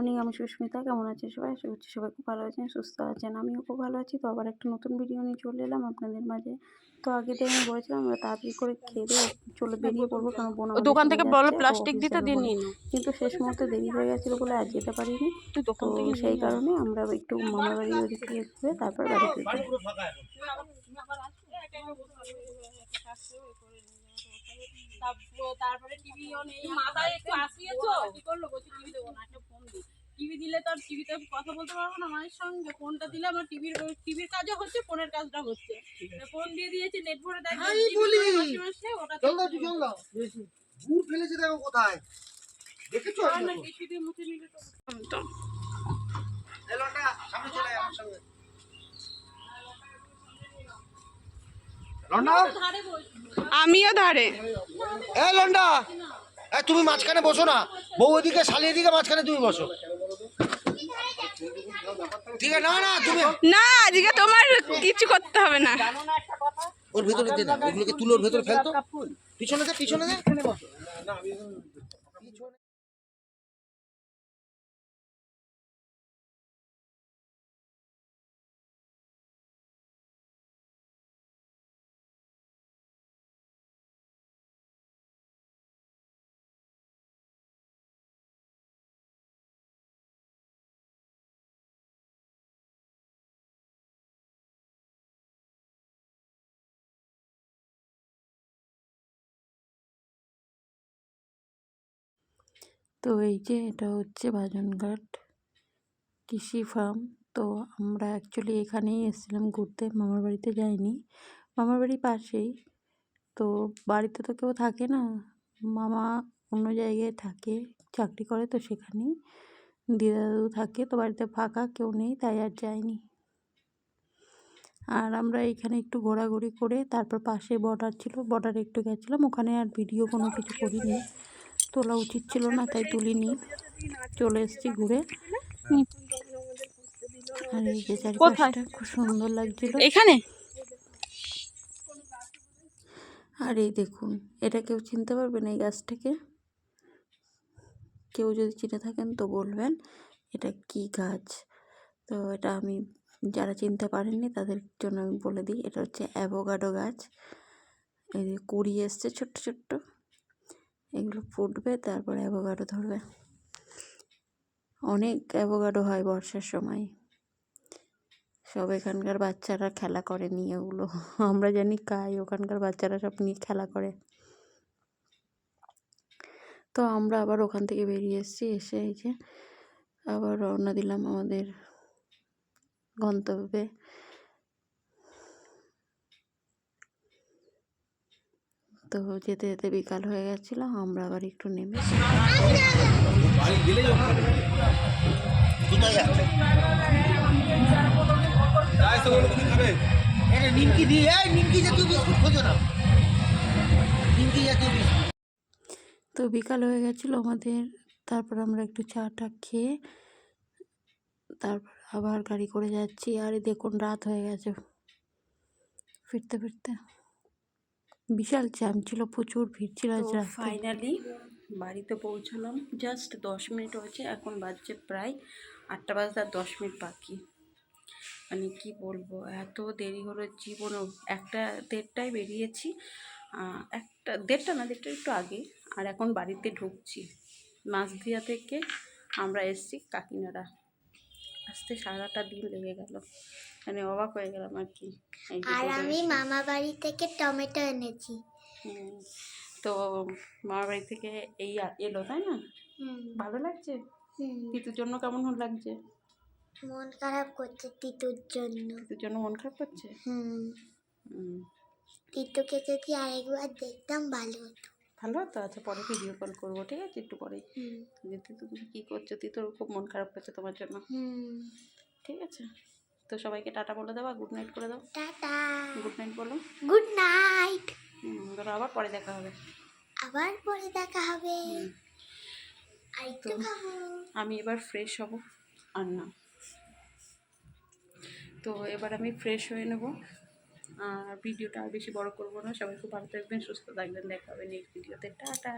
Morning আমি সুস্মিতা। কেমন আছেন সবাই? আশা করছি সবাই খুব ভালো আছেন সুস্থ আছেন। আমিও খুব ভালো আছি। তো আবার একটা নতুন ভিডিও নিয়ে চলে এলাম আপনাদের মাঝে। তো আগে থেকে আমি বলেছিলাম আমরা তাড়াতাড়ি করে খেয়ে দিয়ে চলে বেরিয়ে পড়ব কারণ বোন দোকান থেকে বলো প্লাস্টিক দিতে নাও। কিন্তু শেষ মুহূর্তে দেরি হয়ে গেছিল বলে আর যেতে পারিনি। তো সেই কারণে আমরা একটু মামার বাড়ি ওদিকে ঘুরে তারপর বাড়িতে তারপরে টিভি মাথায় একটু আসিয়েছো? কি করল? বলছি টিভি দেবো না একটা ফোন দিই। টিভি দিলে তো আর টিভিতে কথা বলতে পারব না মায়ের সঙ্গে। ফোনটা দিলে আমার টিভির টিভির কাজও হচ্ছে ফোনের কাজটা হচ্ছে। ফোন দিয়ে দিয়েছি নেট ভরে দেখো তাই বলি। ওটা চল দাও চল দাও গুড় ফেলেছে দেখো কোথায়? দেখেছ আর না টিভি দিয়ে মুছে নিলে তো সামনে চলে আমার সঙ্গে। আমিও ধারে। এ লন্ডা! এ তুমি মাঝখানে বসো না। বউ ওদিকে শালি এদিকে মাঝখানে তুমি বসো। ঠিক আছে না না তুমি না আজকে তোমার কিছু করতে হবে না। ওর ভেতরে দে না ওগুলোকে তুলো ভেতরে ফেলতো। পিছনে দে পিছনে দে। তো এই যে এটা হচ্ছে বাজনঘাট কৃষি ফার্ম তো আমরা অ্যাকচুয়ালি এখানেই এসেছিলাম ঘুরতে, মামার বাড়িতে যাইনি। মামার বাড়ি পাশেই। তো বাড়িতে তো কেউ থাকে না। মামা অন্য জায়গায় থাকে, চাকরি করে তো সেখানেই। দিদা দাদু থাকে তো বাড়িতে ফাঁকা, কেউ নেই, তাই আর যাইনি। আর আমরা এইখানে একটু ঘোরাঘুরি করে তারপর পাশে বর্ডার ছিল, বর্ডারে একটু গেছিলাম। ওখানে আর ভিডিও কোনো কিছু করিনি। তোলা উচিত ছিল না তাই তুলিনি। চলে এসেছি ঘুরে। আর এই যে চারিপাশটা খুব সুন্দর লাগছিল। এখানে? আর এই দেখুন এটা কেউ চিনতে পারবেন এই গাছটাকে? কেউ যদি চিনে থাকেন তো বলবেন এটা কি গাছ? তো এটা আমি যারা চিনতে পারেননি তাদের জন্য আমি বলে দিই এটা হচ্ছে অ্যাভোগাডো গাছ। এই যে কুড়ি এসছে ছোট্ট ছোট্ট। এগুলো ফুটবে, তারপরে অ্যাভোগাডো ধরবে। অনেক অ্যাভোগাডো হয় বর্ষার সময়। সব এখানকার বাচ্চারা খেলা করে নিয়ে ওগুলো আমরা জানি খাই ওখানকার বাচ্চারা সব নিয়ে খেলা করে। তো আমরা আবার ওখান থেকে বেরিয়ে এসেছি, এসে এই যে আবার রওনা দিলাম আমাদের গন্তব্যে। তো যেতে যেতে বিকাল হয়ে গেছিল, আমরা আবার একটু নেমে তো বিকাল হয়ে গেছিল আমাদের, তারপর আমরা একটু চা টা খেয়ে তারপর আবার গাড়ি করে যাচ্ছি। আর দেখুন, রাত হয়ে গেছে। ফিরতে ফিরতে। বিশাল জ্যাম ছিল প্রচুর ভিড় ছিল আজ ফাইনালি বাড়িতে পৌঁছালাম। জাস্ট দশ মিনিট হয়েছে এখন বাজছে প্রায় আটটা বাজতে আর দশ মিনিট বাকি। মানে কি বলব এত দেরি হলো জীবনেও। একটা দেড়টায় বেরিয়েছি একটা দেড়টা না দেড়টা একটু আগে। আর এখন বাড়িতে ঢুকছি। মাছদিয়া থেকে আমরা এসছি কাকিনাড়া। আসতে সারাটা দিন লেগে গেল। মানে অবাক হয়ে গেলাম আর কি। আর আমি। মামা বাড়ি থেকে টমেটো এনেছি। তো মামার বাড়ি থেকে এই এলো তাই না? ভালো লাগছে? তিতুর জন্য কেমন লাগছে? মন খারাপ করছে তিতুর জন্য। তিতুর জন্য মন খারাপ করছে? হুম, তিতুকে যদি আরেকবার দেখতাম ভালো হতো। ভালো? তো আচ্ছা পরে ভিডিও কল করব ঠিক আছে? একটু পরেই। হুম। যে তুমি কী করছ? তিতুর খুব মন খারাপ করছে তোমার জন্য। ঠিক আছে? তো সবাইকে টাটা বলে দেবা গুড নাইট করে দাও। টাটা। গুড নাইট বলো। গুড নাইট ধরো আবার পরে দেখা হবে। আবার পরে দেখা হবে। আমি এবার ফ্রেশ হব আর না। তো এবার আমি ফ্রেশ হয়ে নেব। আর ভিডিওটা আর বেশি বড় করব না। সবাই খুব ভালো থাকবেন, সুস্থ থাকবেন। দেখা হবে নেক্সট ভিডিওতে টাটা।